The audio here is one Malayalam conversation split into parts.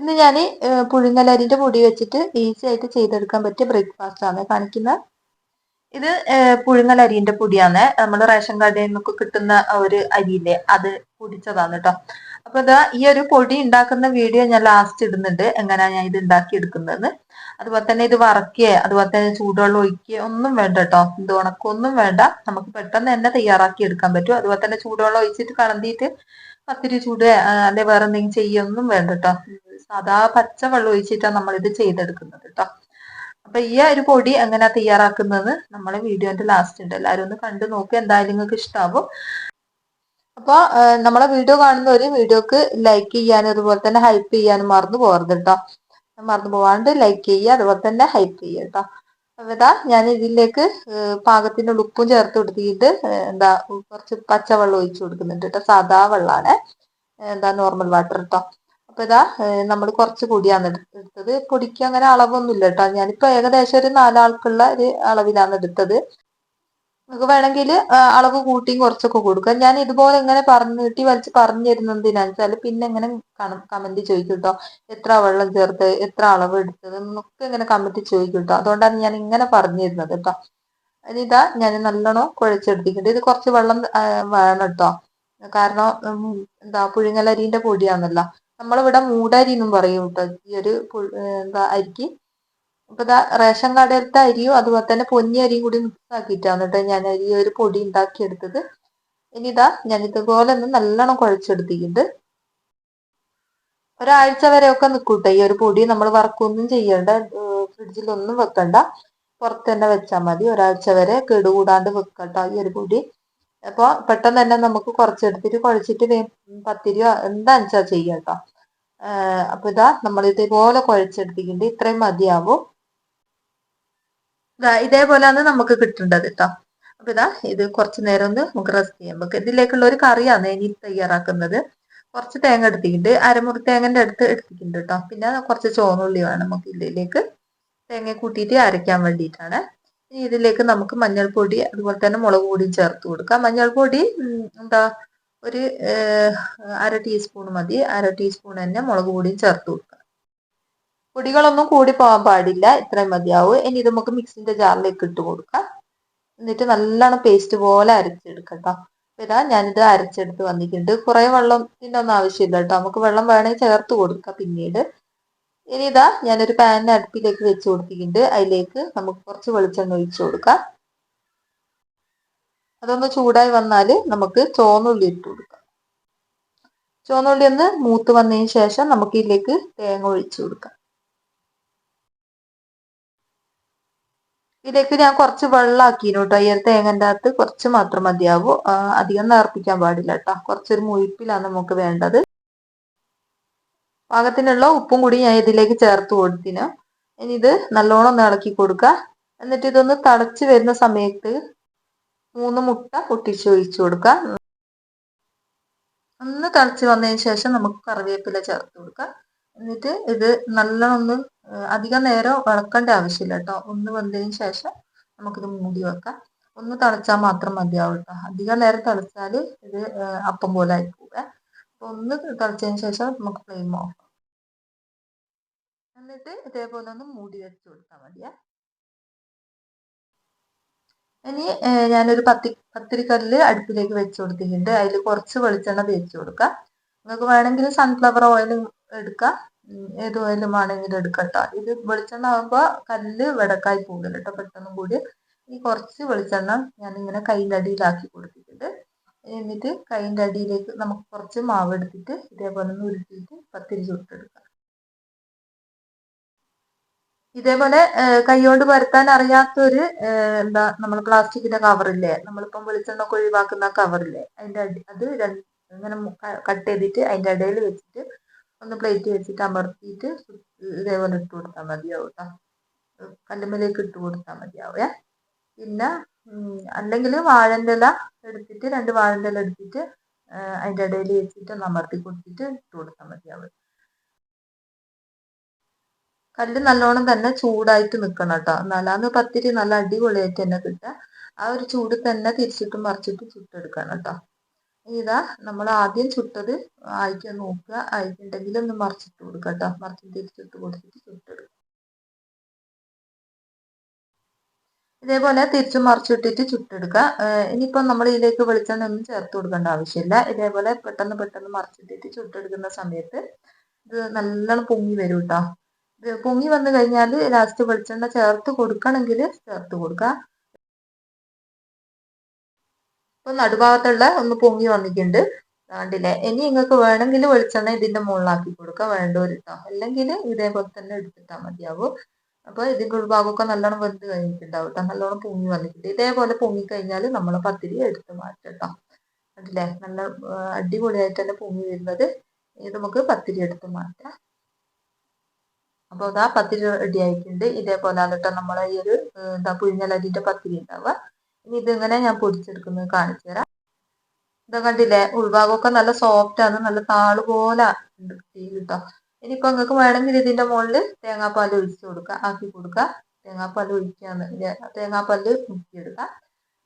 ഇന്ന് ഞാൻ പുഴുങ്ങലരിന്റെ പൊടി വെച്ചിട്ട് ഈസി ആയിട്ട് ചെയ്തെടുക്കാൻ പറ്റിയ ബ്രേക്ക്ഫാസ്റ്റ് ആണ്. കാണിക്കുന്നത് ഇത് പുഴുങ്ങലരിന്റെ പൊടിയാണ്. നമ്മൾ റേഷൻ കടയിൽ നിന്നൊക്കെ കിട്ടുന്ന ഒരു അരിയില്ലേ അത് പൊടിച്ചതാണ് കേട്ടോ അപ്പൊ ഇതാ ഈ ഒരു പൊടി ഉണ്ടാക്കുന്ന വീഡിയോ ഞാൻ ലാസ്റ്റ് ഇടുന്നുണ്ട്. എങ്ങനെയാ ഞാൻ ഇത് ഉണ്ടാക്കി എടുക്കുന്നതെന്ന് അതുപോലെ തന്നെ ഇത് വറക്കുക അതുപോലെ തന്നെ ചൂടുവെള്ളം ഒഴിക്കുക ഒന്നും വേണ്ട കേട്ടോ ഇത് ഉണക്കൊന്നും വേണ്ട. നമുക്ക് പെട്ടെന്ന് തന്നെ തയ്യാറാക്കി എടുക്കാൻ പറ്റും. അതുപോലെ തന്നെ ചൂടുവെള്ളം ഒഴിച്ചിട്ട് കളന്തിയിട്ട് പത്തിരി ചൂട് അല്ലെ വേറെ എന്തെങ്കിലും ചെയ്യൊന്നും വേണ്ട കേട്ടോ സാധാ പച്ച വെള്ളം ഒഴിച്ചിട്ടാണ് നമ്മൾ ഇത് ചെയ്തെടുക്കുന്നത് കേട്ടോ അപ്പൊ ഈ ഒരു പൊടി എങ്ങനെ തയ്യാറാക്കുന്നത് നമ്മളെ വീഡിയോന്റെ ലാസ്റ്റ് ഉണ്ട് എല്ലാവരും ഒന്ന് കണ്ടു നോക്കി എന്തായാലും നിങ്ങൾക്ക് ഇഷ്ടാവും. അപ്പൊ നമ്മളെ വീഡിയോ കാണുന്ന ഒരു വീഡിയോക്ക് ലൈക്ക് ചെയ്യാനും അതുപോലെ തന്നെ ഹൈപ്പ് ചെയ്യാനും മറന്നു പോകരുത് കേട്ടോ മറന്നു പോവാണ്ട് ലൈക്ക് ചെയ്യുക അതുപോലെ തന്നെ ഹൈപ്പ് ചെയ്യുക കേട്ടോ അതാ ഞാൻ ഇതിലേക്ക് പാകത്തിന്റെ ഉപ്പും ചേർത്ത് കൊടുത്തിട്ട് എന്താ കുറച്ച് പച്ചവെള്ളം ഒഴിച്ചു കൊടുക്കുന്നുണ്ട് കേട്ടോ സാധാ വെള്ളമാണ് എന്താ നോർമൽ വാട്ടർ കേട്ടോ അപ്പൊ ഇതാ നമ്മൾ കുറച്ച് പൊടിയാണ് എടുത്തത്. പൊടിക്ക് അങ്ങനെ അളവൊന്നും ഇല്ല കേട്ടോ ഞാനിപ്പോ ഏകദേശം ഒരു നാലാൾക്കുള്ള ഒരു അളവിലാണ് എടുത്തത്. നിങ്ങൾക്ക് വേണമെങ്കിൽ അളവ് കൂട്ടിയും കുറച്ചൊക്കെ കൊടുക്കാം. ഞാൻ ഇതുപോലെ എങ്ങനെ പറഞ്ഞു നീട്ടി വലിച്ച് പറഞ്ഞു തരുന്നതിനാന്ന് വെച്ചാൽ പിന്നെ എങ്ങനെ കമന്റ് ചോദിക്കും കേട്ടോ എത്ര വെള്ളം ചേർത്ത് എത്ര അളവ് എടുത്തത് എന്നൊക്കെ ഇങ്ങനെ കമന്റ് ചോദിക്കും കേട്ടോ അതുകൊണ്ടാണ് ഞാൻ ഇങ്ങനെ പറഞ്ഞു തരുന്നത് കേട്ടോ ഇതാ ഞാൻ നല്ലോണം കുഴച്ചെടുത്തിട്ടുണ്ട്. ഇത് കുറച്ച് വെള്ളം വേണം കേട്ടോ കാരണം എന്താ പുഴുങ്ങലരിന്റെ പൊടിയാണല്ലോ. നമ്മളിവിടെ മൂടരി എന്നും പറയും കേട്ടോ ഈ ഒരു എന്താ അരിക്ക്. ഇപ്പൊ ഇതാ റേഷൻ കടയിലത്തെ അരിയും അതുപോലെ തന്നെ പൊന്നി അരിയും കൂടി മിക്സ് ആക്കിയിട്ടാണ് കേട്ടോ ഞാൻ അരി ഒരു പൊടി ഉണ്ടാക്കിയെടുത്തത് ഇനി ഇതാ ഞാൻ ഇതുപോലെ ഒന്ന് നല്ലോണം കുഴച്ചെടുത്തിട്ടുണ്ട്. ഒരാഴ്ച വരെ ഒക്കെ നിൽക്കൂട്ടെ ഈ ഒരു പൊടി നമ്മൾ വറക്കൊന്നും ചെയ്യണ്ട. ഫ്രിഡ്ജിലൊന്നും വെക്കണ്ട. പുറത്ത് തന്നെ വെച്ചാൽ മതി. ഒരാഴ്ച വരെ കേടുകൂടാണ്ട് വെക്കട്ടോ ഈ ഒരു പൊടി. അപ്പോൾ പെട്ടെന്ന് തന്നെ നമുക്ക് കുറച്ചെടുത്തിട്ട് കുഴച്ചിട്ട് പത്തിരിയോ എന്താണെന്ന് വെച്ചാൽ ചെയ്യാം കേട്ടോ അപ്പൊ ഇതാ നമ്മൾ ഇതേപോലെ കുഴച്ചെടുത്തിട്ടുണ്ട്. ഇത്രയും മതിയാവും. ഇതേപോലെയാണ് നമുക്ക് കിട്ടേണ്ടത് കേട്ടോ അപ്പൊ ഇതാ ഇത് കുറച്ചു നേരം ഒന്ന് നമുക്ക് റെസ്റ്റ് ചെയ്യാം. നമുക്ക് ഇതിലേക്കുള്ള ഒരു കറിയാണ് ഇനി തയ്യാറാക്കുന്നത്. കുറച്ച് തേങ്ങ എടുത്തിട്ടുണ്ട്. അരമുറി തേങ്ങന്റെ അടുത്ത് എടുത്തിട്ടുണ്ട് കേട്ടോ പിന്നെ കുറച്ച് ചോന്നുള്ളി വേണം നമുക്ക് ഇതിലേക്ക്. തേങ്ങ കൂട്ടിയിട്ട് അരയ്ക്കാൻ വേണ്ടിയിട്ടാണ്. ഇനി ഇതിലേക്ക് നമുക്ക് മഞ്ഞൾപ്പൊടി അതുപോലെ തന്നെ മുളക് പൊടിയും ചേർത്ത് കൊടുക്കാം. മഞ്ഞൾപ്പൊടി എന്താ ഒരു അര ടീസ്പൂൺ മതി. അര ടീസ്പൂൺ തന്നെ മുളക് പൊടിയും ചേർത്ത് കൊടുക്കണം പൊടികളൊന്നും കൂടി പോകാൻ പാടില്ല. ഇത്രയും മതിയാവും. ഇനി ഇത് നമുക്ക് മിക്സിന്റെ ജാറിലേക്ക് ഇട്ട് കൊടുക്കാം. എന്നിട്ട് നല്ലോണം പേസ്റ്റ് പോലെ അരച്ചെടുക്കട്ടോ ഇതാ ഞാനിത് അരച്ചെടുത്ത് വന്നിട്ടുണ്ട്. കുറെ വെള്ളത്തിന്റെ ഒന്നും ആവശ്യമില്ല കേട്ടോ നമുക്ക് വെള്ളം വേണമെങ്കിൽ ചേർത്ത് കൊടുക്കാം പിന്നീട്. ഇനി ഇതാ ഞാനൊരു പാനിന് അടുപ്പിലേക്ക് വെച്ച് കൊടുത്തിട്ടുണ്ട്. അതിലേക്ക് നമുക്ക് കുറച്ച് വെളിച്ചെണ്ണ ഒഴിച്ചു കൊടുക്കാം. അതൊന്ന് ചൂടായി വന്നാൽ നമുക്ക് ചോന്നുള്ളി ഇട്ട് കൊടുക്കാം. ചോന്നുള്ളി ഒന്ന് മൂത്ത് വന്നതിന് ശേഷം നമുക്ക് ഇതിലേക്ക് തേങ്ങ ഒഴിച്ചു കൊടുക്കാം. ഇതിലേക്ക് ഞാൻ കുറച്ച് വെള്ളമാക്കിയിരുന്നു കേട്ടോ ഈ ഒരു തേങ്ങന്റെ അകത്ത് കുറച്ച് മാത്രം മതിയാവും. അധികം നേർപ്പിക്കാൻ പാടില്ല കേട്ടോ കുറച്ചൊരു മുഴിപ്പിലാണ് നമുക്ക് വേണ്ടത്. പാകത്തിനുള്ള ഉപ്പും കൂടി ഞാൻ ഇതിലേക്ക് ചേർത്ത് കൊടുത്തിന്. ഇനി ഇത് നല്ലോണം ഒന്ന് ഇളക്കി കൊടുക്കുക. എന്നിട്ട് ഇതൊന്ന് തടച്ച് വരുന്ന സമയത്ത് മൂന്ന് മുട്ട പൊട്ടിച്ച് ഒഴിച്ചു കൊടുക്കുക ഒന്ന് തിളച്ച് വന്നതിന് ശേഷം നമുക്ക് കറിവേപ്പില ചേർത്ത് കൊടുക്കാം. എന്നിട്ട് ഇത് നല്ലോണം ഒന്ന് അധികം നേരം ഇളക്കേണ്ട ആവശ്യമില്ല കേട്ടോ. ഒന്ന് വന്നതിന് ശേഷം നമുക്കിത് മൂടി വെക്കാം. ഒന്ന് തിളച്ചാൽ മാത്രം മതിയാവും കേട്ടോ. അധികം നേരം തിളച്ചാൽ ഇത് അപ്പം പോലെ ആയി പോവുക. ഒന്ന് തിളച്ചതിന് ശേഷം നമുക്ക് ഫ്ലെയിം ഓഫ് എന്നിട്ട് ഇതേപോലെ ഒന്ന് മൂടി വെച്ച് കൊടുത്താൽ മതിയേ. ഇനി ഞാനൊരു പത്തി പത്തിരിക്കല്ല് അടുപ്പിലേക്ക് വെച്ച് കൊടുത്തിട്ടുണ്ട്. അതിൽ കുറച്ച് വെളിച്ചെണ്ണ തേച്ച് കൊടുക്കാം. നിങ്ങൾക്ക് വേണമെങ്കിൽ സൺഫ്ലവർ ഓയിൽ എടുക്കാം. ഏത് ഓയിലും ആണെങ്കിലും എടുക്കട്ടോ ഇത് വെളിച്ചെണ്ണ ആകുമ്പോൾ കല്ല് വെടക്കായി പോകില്ല കേട്ടോ പെട്ടെന്നും കൂടി. ഈ കുറച്ച് വെളിച്ചെണ്ണ ഞാനിങ്ങനെ കൈന്റെ അടിയിലാക്കി കൊടുത്തിട്ടുണ്ട്. എന്നിട്ട് കൈന്റെ അടിയിലേക്ക് നമുക്ക് കുറച്ച് മാവ് എടുത്തിട്ട് ഇതേപോലെ ഒന്ന് ഉരുട്ടിയിട്ട് പത്തിരി ചുട്ടെടുക്കാം. ഇതേപോലെ കൈകൊണ്ട് പരത്താൻ അറിയാത്തൊരു എന്താ നമ്മൾ പ്ലാസ്റ്റിക്കിന്റെ കവറില്ലേ? നമ്മളിപ്പം വെളിച്ചെണ്ണ ഒക്കെ ഒഴിവാക്കുന്ന കവറില്ലേ? അതിന്റെ അത് ഇങ്ങനെ കട്ട് ചെയ്തിട്ട് അതിന്റെ ഇടയിൽ വെച്ചിട്ട് ഒന്ന് പ്ലേറ്റ് വെച്ചിട്ട് അമർത്തിയിട്ട് ഇതേപോലെ ഇട്ട് കൊടുത്താൽ മതിയാവും കേട്ടോ കല്ലുമ്മലേക്ക് ഇട്ട് കൊടുത്താൽ മതിയാവേ പിന്നെ അല്ലെങ്കിൽ വാഴന്റെ ഇല എടുത്തിട്ട് രണ്ട് വാഴന്റെ ഇല എടുത്തിട്ട് അതിന്റെ ഇടയിൽ വെച്ചിട്ട് ഒന്ന് അമർത്തി കൊടുത്തിട്ട് ഇട്ട് കൊടുത്താൽ മതിയാവും. കല്ല് നല്ലോണം തന്നെ ചൂടായിട്ട് നിൽക്കണം കേട്ടോ. എന്നാലാന്ന് പത്തിരി നല്ല അടിപൊളിയായിട്ട് തന്നെ കിട്ടുക. ആ ഒരു ചൂട് തന്നെ തിരിച്ചിട്ടും മറിച്ചിട്ട് ചുട്ടെടുക്കണം കേട്ടോ. ഇതാ നമ്മൾ ആദ്യം ചുട്ടത് ആയിക്കാൻ നോക്കുക. ആയിട്ടുണ്ടെങ്കിൽ ഒന്ന് മറിച്ചിട്ട് കൊടുക്കുക കേട്ടോ. മറിച്ചിട്ട് തിരിച്ചിട്ട് കൊടുത്തിട്ട് ചുട്ടെടുക്കുക. ഇതേപോലെ തിരിച്ചു മറിച്ചിട്ടിട്ട് ചുട്ടെടുക്കുക. ഇനിയിപ്പോൾ നമ്മൾ ഇതിലേക്ക് വെളിച്ചെണ്ണ ഒന്നും ചേർത്ത് കൊടുക്കേണ്ട ആവശ്യമില്ല. ഇതേപോലെ പെട്ടെന്ന് പെട്ടെന്ന് മറിച്ചിട്ടിട്ട് ചുട്ടെടുക്കുന്ന സമയത്ത് ഇത് നല്ലോണം പൊങ്ങി വരും കേട്ടോ. പൊങ്ങി വന്നു കഴിഞ്ഞാൽ ലാസ്റ്റ് വെളിച്ചെണ്ണ ചേർത്ത് കൊടുക്കണമെങ്കിൽ ചേർത്ത് കൊടുക്കുക ഇപ്പൊ നടുഭാഗത്തുള്ള ഒന്ന് പൊങ്ങി വന്നിട്ടുണ്ട്. കണ്ടില്ലേ? ഇനി നിങ്ങൾക്ക് വേണമെങ്കിൽ വെളിച്ചെണ്ണ ഇതിന്റെ മുകളിലാക്കി കൊടുക്കുക വേണ്ടവരിട്ടോ. അല്ലെങ്കിൽ ഇതേപോലെ തന്നെ എടുത്തിട്ടാൽ മതിയാവും. അപ്പൊ ഇതിന്റെ ഉൾഭാഗമൊക്കെ നല്ലോണം വെന്ത് കഴിഞ്ഞിട്ടുണ്ടാവും കേട്ടോ നല്ലോണം പൊങ്ങി വന്നിട്ടുണ്ട്. ഇതേപോലെ പൊങ്ങി കഴിഞ്ഞാൽ നമ്മൾ പത്തിരി എടുത്ത് മാറ്റാം കേട്ടോ കണ്ടില്ലേ? നല്ല അടിപൊളിയായിട്ട് തന്നെ പൊങ്ങി വരുന്നത്. ഇത് നമുക്ക് പത്തിരി എടുത്ത് മാറ്റാം. അപ്പോൾ അതാ പത്തിരി റെഡി ആയിട്ടുണ്ട്. ഇതേപോലെ എന്നിട്ട് നമ്മൾ ഈ ഒരു എന്താ പുഴിഞ്ഞലരിന്റെ പത്തിരി ഉണ്ടാവുക. ഇനി ഇതിങ്ങനെ ഞാൻ പൊടിച്ചെടുക്കുന്നത് കാണിച്ചു തരാം. ഇതാ കണ്ടില്ലേ ഉൾഭാഗമൊക്കെ നല്ല സോഫ്റ്റ് ആണ്. നല്ല താൾ പോലെ കേട്ടോ ഇനിയിപ്പോ നിങ്ങൾക്ക് വേണമെങ്കിൽ ഇതിന്റെ മുകളിൽ തേങ്ങാപ്പാൽ ഒഴിച്ചു കൊടുക്കുക ആക്കി കൊടുക്കുക തേങ്ങാപ്പാൽ ഒഴിക്കാന്ന്. തേങ്ങാപ്പാൽ മുക്കിയെടുക്കുക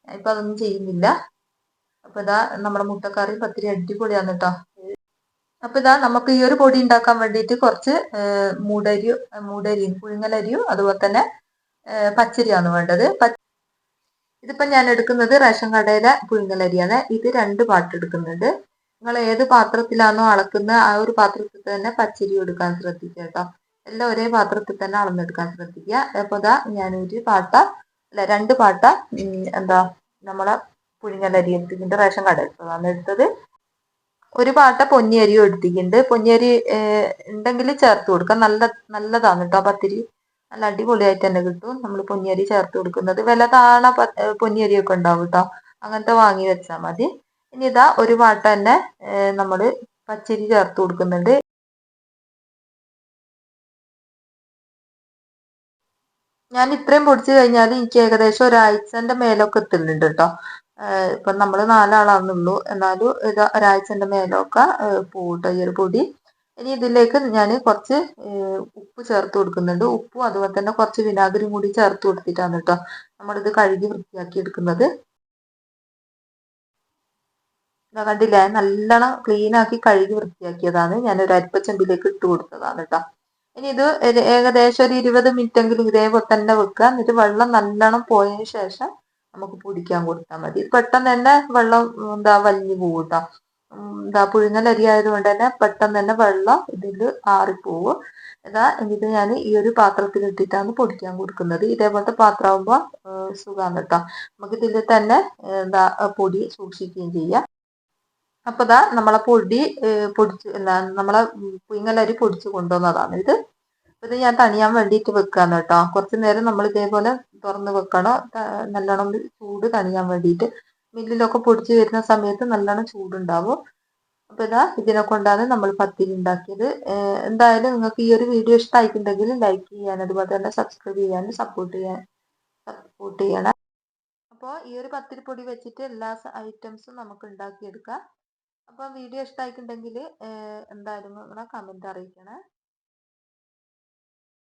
ഇപ്പൊ അതൊന്നും ചെയ്യുന്നില്ല. അപ്പൊ ഇതാ നമ്മുടെ മുട്ടക്കറി പത്തിരി അടിപൊളിയാണ് കേട്ടോ അപ്പൊ ഇതാ നമുക്ക് ഈ ഒരു പൊടി ഉണ്ടാക്കാൻ വേണ്ടിയിട്ട് കുറച്ച് മൂടരിയും മൂടരിയും പുഴുങ്ങലരിയും അതുപോലെ തന്നെ പച്ചരിയാണ് വേണ്ടത്. ഇതിപ്പോ ഞാൻ എടുക്കുന്നത് റേഷൻ കടയിലെ പുഴുങ്ങലരിയാണ്. ഇത് രണ്ട് പാട്ട് എടുക്കുന്നുണ്ട്. നിങ്ങൾ ഏത് പാത്രത്തിലാണോ അളക്കുന്ന ആ ഒരു പാത്രത്തിൽ തന്നെ പച്ചരി എടുക്കാൻ ശ്രദ്ധിക്കുക കേട്ടോ. എല്ലാം ഒരേ പാത്രത്തിൽ തന്നെ അളന്നെടുക്കാൻ ശ്രദ്ധിക്കുക. അപ്പൊ ഇതാ ഞാനൊരു പാട്ട അല്ല രണ്ട് പാട്ട എന്താ നമ്മളെ പുഴുങ്ങലരി എടുത്തിട്ടുണ്ട് റേഷൻ കടയിൽ. എടുത്തത്. ഒരു പാട്ട പൊന്നിയരിയും എടുത്തിട്ടുണ്ട്. പൊന്നിയരി ഉണ്ടെങ്കിൽ ചേർത്ത് കൊടുക്കാം. നല്ല നല്ലതാണ് കേട്ടോ. പത്തിരി നല്ല അടിപൊളിയായിട്ട് തന്നെ കിട്ടും നമ്മൾ പൊന്നിയരി ചേർത്ത് കൊടുക്കുന്നത്. വില താണ പൊന്നിയരിയൊക്കെ ഉണ്ടാവും കേട്ടോ. അങ്ങനത്തെ വാങ്ങി വെച്ചാൽ മതി. ഇനി ഇതാ ഒരു പാട്ട തന്നെ നമ്മൾ പച്ചരി ചേർത്ത് കൊടുക്കുന്നുണ്ട്. ഞാൻ ഇത്രയും പൊടിച്ചു കഴിഞ്ഞാൽ എനിക്ക് ഏകദേശം ഒരാഴ്ചന്റെ മേലൊക്കെ എത്തുന്നുണ്ട് കേട്ടോ. ഇപ്പൊ നമ്മൾ നാലാളാണെന്നുള്ളൂ എന്നാലും ഇത് ഒരാഴ്ചന്റെ മേലൊക്കെ പോകട്ടോ ഈ ഒരു പൊടി. ഇനി ഇതിലേക്ക് ഞാൻ കുറച്ച് ഉപ്പ് ചേർത്ത് കൊടുക്കുന്നുണ്ട്. ഉപ്പും അതുപോലെ തന്നെ കുറച്ച് വിനാഗിരിയും കൂടി ചേർത്ത് കൊടുത്തിട്ടാണ് കേട്ടോ നമ്മളിത് കഴുകി വൃത്തിയാക്കി എടുക്കുന്നത്. കണ്ടില്ലേ? നല്ലോണം ക്ലീൻ ആക്കി കഴുകി വൃത്തിയാക്കിയതാണ്. ഞാൻ ഒരു അരിപ്പച്ചമ്പിലേക്ക് ഇട്ട് കൊടുത്തതാണ് കേട്ടോ ഇനി ഇത് ഏകദേശം ഒരു ഇരുപത് മിനിറ്റ് എങ്കിലും ഇതേപോലെ തന്നെ വെക്കുക. എന്നിട്ട് വെള്ളം നല്ലോണം പോയതിന് ശേഷം നമുക്ക് പൊടിക്കാൻ കൊടുത്താൽ മതി. പെട്ടെന്ന് തന്നെ വെള്ളം എന്താ വലിഞ്ഞു പോകും എന്താ പുഴുങ്ങലരി ആയതുകൊണ്ട് തന്നെ പെട്ടെന്ന് തന്നെ വെള്ളം ഇതിൽ ആറിപ്പോവും. ഇതാ എന്നിട്ട് ഞാൻ ഈ ഒരു പാത്രത്തിൽ ഇട്ടിട്ടാണ് പൊടിക്കാൻ കൊടുക്കുന്നത്. ഇതേപോലത്തെ പാത്രമാകുമ്പോൾ സുഖമാണ് കേട്ടോ നമുക്ക് ഇതിൽ തന്നെ എന്താ പൊടി സൂക്ഷിക്കുകയും ചെയ്യാം. അപ്പൊ ഇതാ നമ്മളെ പൊടി പൊടിച്ച് നമ്മളെ പുഴുങ്ങലരി പൊടിച്ച് കൊണ്ടുവന്നതാണ് ഇത്. ഇത് ഞാൻ തണിയാൻ വേണ്ടിയിട്ട് വെക്കാന്ന് കേട്ടോ കുറച്ച് നേരം നമ്മൾ ഇതേപോലെ തുറന്ന് വെക്കണം. നല്ലോണം ചൂട് തണിയാൻ വേണ്ടിയിട്ട്. മില്ലിലൊക്കെ പൊടിച്ച് വരുന്ന സമയത്ത് നല്ലോണം ചൂടുണ്ടാവും. അപ്പൊ ഇതാ ഇതിനെ കൊണ്ടാണ് നമ്മൾ പത്തിരി ഉണ്ടാക്കിയത്. എന്തായാലും നിങ്ങൾക്ക് ഈ ഒരു വീഡിയോ ഇഷ്ടമായിട്ടുണ്ടെങ്കിൽ ലൈക്ക് ചെയ്യാൻ അതുപോലെ തന്നെ സബ്സ്ക്രൈബ് ചെയ്യാനും സപ്പോർട്ട് ചെയ്യാൻ സപ്പോർട്ട് ചെയ്യണം. അപ്പോൾ ഈ ഒരു പത്തിരിപ്പൊടി വെച്ചിട്ട് എല്ലാ ഐറ്റംസും നമുക്ക് ഉണ്ടാക്കിയെടുക്കാം. അപ്പോൾ വീഡിയോ ഇഷ്ടമായിട്ടുണ്ടെങ്കിൽ എന്തായാലും നിങ്ങളെ കമന്റ് അറിയിക്കണേ.